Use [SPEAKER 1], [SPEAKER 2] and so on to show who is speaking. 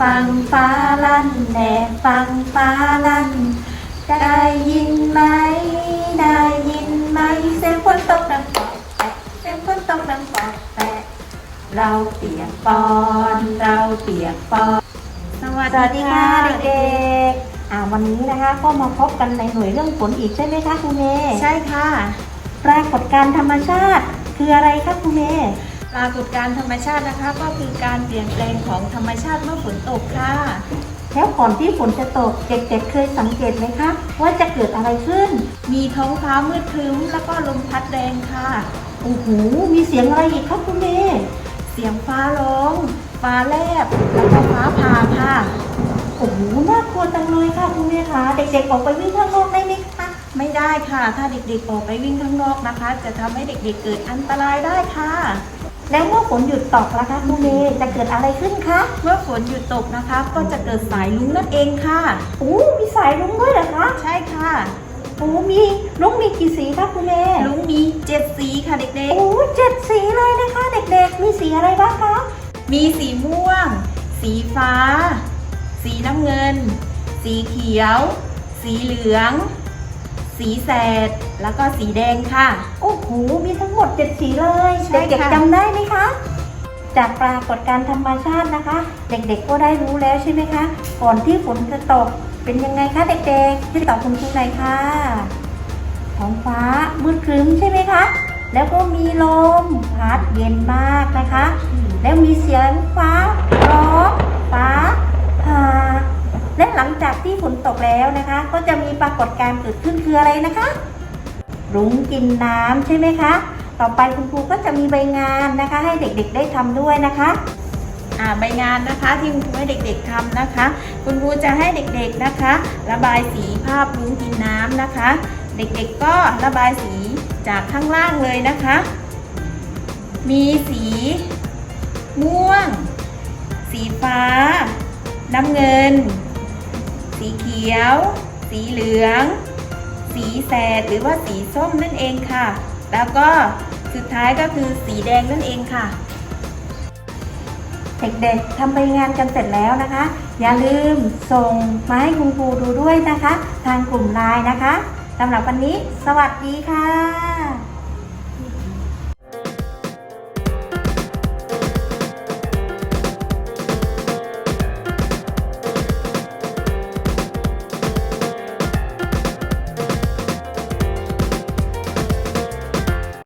[SPEAKER 1] ฟังฟ้าลั่นแด่ฟังฟ้าลั่น ได้ยินไหม ได้ยินไหมเสียงฝนตกดังปอกแปะเสียงฝนตกดังปอกแปะเราเปียกปอนเราเปียกปอน
[SPEAKER 2] สวัส
[SPEAKER 1] สวัสดีค่ะเด็กๆอ่าวันนี้นะคะก็มาพบกันในหน่วยเรื่องฝนอีกใช่ไหมคะครูเมย์
[SPEAKER 2] ใช่ค่ะ
[SPEAKER 1] ปรากฏการณ์ธรรมชาติคืออะไรคะครูเมย์
[SPEAKER 2] ปรากฏการณ์ธรรมชาตินะคะก็คือการเปลี่ยนแปลงของธรรมชาติเมื่อฝนตกค่ะ
[SPEAKER 1] แล้วก่อนที่ฝนจะตกเด็กๆเคยสังเกตไหมคะว่าจะเกิดอะไรขึ้น
[SPEAKER 2] มีท้องฟ้ามืดครึ้มแล้วก็ลมพัดแรงค่ะ
[SPEAKER 1] โอ้โหมีเสียงอะไรอีกคะครูเมย์
[SPEAKER 2] เสียงฟ้าร้องฟ้าแลบแล้วก็ฟ้าผ่าค่ะ
[SPEAKER 1] โอ้โหน่ากลัวจังเลยค่ะครูเมย์คะเด็กๆออกไปวิ่งข้างนอกได้ไหมคะ
[SPEAKER 2] ไม่ได้ค่ะ ถ้าเด็กๆออกไปวิ่งข้างนอกนะคะ จะทำให้เด็กๆเกิดอันตรายได้ค่ะ
[SPEAKER 1] แล้วเมื่อฝนหยุดตกล่ะคะครูเมย์จะเกิดอะไรขึ้นคะ
[SPEAKER 2] เมื่อฝนหยุดตกนะคะ ก็จะเกิดสายลุ้งนั่นเองค่ะ
[SPEAKER 1] โอ้มีสายรุ้งด้วยเหรอคะ
[SPEAKER 2] ใช่ค่ะ
[SPEAKER 1] โอ้มีรุ้งมีกี่สีคะครูเมย์
[SPEAKER 2] ลุงมีเจ็ดสีค่ะเด็ก
[SPEAKER 1] โอ้เจ็ดสีเลยนะคะ เด็กๆ มีสีอะไรบ้างคะ
[SPEAKER 2] ๆมีสีม่วง สีฟ้า สีน้ำเงิน สีเขียว สีเหลือง สีแสด แล้วก็สีแดงค่ะ
[SPEAKER 1] โอ้โห มีทั้งหมดเจ็ดสีเลย
[SPEAKER 2] ใช่
[SPEAKER 1] เด็ก
[SPEAKER 2] ค่ะ
[SPEAKER 1] ๆจำได้ไหมคะ จากปรากฏการณ์ธรรมชาตินะคะ เด็กๆก็ได้รู้แล้วใช่ไหมคะ ก่อนที่ฝนจะตกเป็นยังไงคะเด็กๆที่ตอบคุณครูหน่อยค่ะ ท้องฟ้ามืดครึ้มใช่ไหมคะ แล้วก็มีลมพัดเย็นมากนะคะ แล้วมีเสียงฟ้าร้องฟ้าผ่าและหลังจากที่ฝ นตกแล้วนะคะ ก็จะมีปรากฏการณ์เกิดขึ้นคืออะไรนะคะ รุ้งกินน้ำใช่ไหมคะ ต่อไปคุณครูก็จะมีใบงานนะคะ ให้เด็กๆได้ทำด้วยนะคะ
[SPEAKER 2] อ่าใบงานนะคะที่คุณครูให้เด็กๆทำนะคะ คุณครูจะให้เด็กๆนะคะ ระบายสีภาพลุ้งกินน้ำนะคะ เด็กๆก็ระบายสีจากข้างล่างเลยนะคะ มีสี ม่วง สีฟ้า น้ำเงิน สีเขียว สีเหลือง สีแสดหรือว่าสีส้มนั่นเองค่ะ แล้วก็สุดท้ายก็คือสีแดงนั่นเองค่ะ
[SPEAKER 1] เด็กๆทำใบงานกันเสร็จแล้วนะคะ อย่าลืมส่งมาให้คุณครูดูด้วยนะคะ ทางกลุ่มไลน์นะคะสำหรับวันนี้ สวัสดีค่ะ